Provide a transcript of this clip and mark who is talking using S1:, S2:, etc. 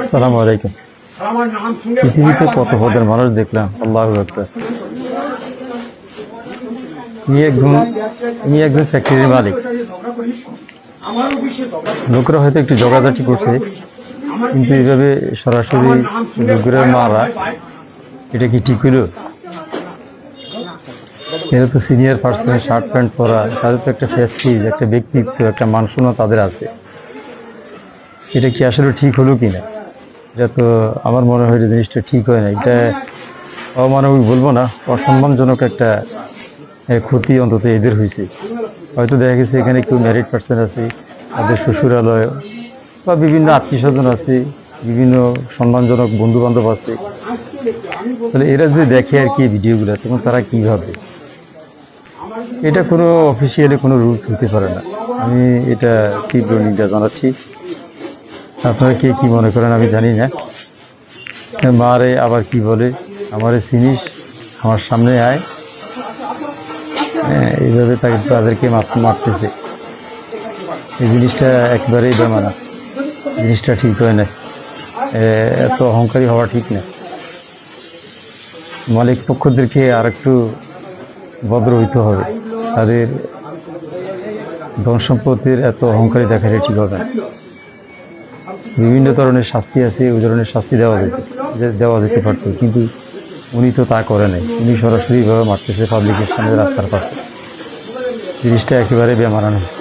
S1: আসসালামু আলাইকুম। পৃথিবীতে কত পদের মানুষ দেখলাম, আল্লাহ একজন ফ্যাক্টরির মালিক। লোকরা হয়তো একটু জগাজাটি করছে, কিন্তু এইভাবে সরাসরি লোকেরা মারা, এটা কি ঠিক হইল? এরা তো সিনিয়র পার্সন শার্ট প্যান্ট পরা, তাদের তো একটা ফেস্টিজ একটা ব্যক্তিত্ব, একটা মানসুনা তাদের আছে। এটা কি আসলে ঠিক হলো কি না এটা তো আমার মনে হয় যে জিনিসটা ঠিক হয় না। এটা অমানবিক বলব না, অসম্মানজনক একটা ক্ষতি অন্তত এদের হয়েছে। হয়তো দেখা গেছে এখানে কেউ ম্যারিড পার্সন আছে, তাদের শ্বশুরালয় বা বিভিন্ন আত্মীয় স্বজন আছে, বিভিন্ন সম্মানজনক বন্ধু বান্ধব আছে। তাহলে এরা যদি দেখে আর কি ভিডিওগুলো, তখন তারা কি ভাবে এটা কোনো অফিসিয়ালি কোনো রুলস হতে পারে না। আমি এটা তীব্র নিন্দা জানাচ্ছি। আপনারা কে কি মনে করেন? আমি জানি না। মারে আবার কি বলে? আমারে চিনিস? আমার সামনে আয়। হ্যাঁ, এইভাবে তাকে তাদেরকে মার- মারতেছে এই জিনিসটা একেবারেই বেমানা জিনিসটা ঠিক হয় না এত অহংকারী হওয়া ঠিক না। মালিক পক্ষদেরকে আর একটু ভদ্র হইতে হবে। তাদের ধন সম্পত্তির এত অহংকারী দেখালে ঠিক হবে না। বিভিন্ন ধরনের শাস্তি আছে, ওই ধরনের শাস্তি দেওয়া যেত, যে- দেওয়া যেতে পারত, কিন্তু উনি তো তা করে নাই। উনি সরাসরিভাবে মারতেছে পাবলিকের সামনে রাস্তার পাশে। জিনিসটা একেবারে বেমারান হচ্ছে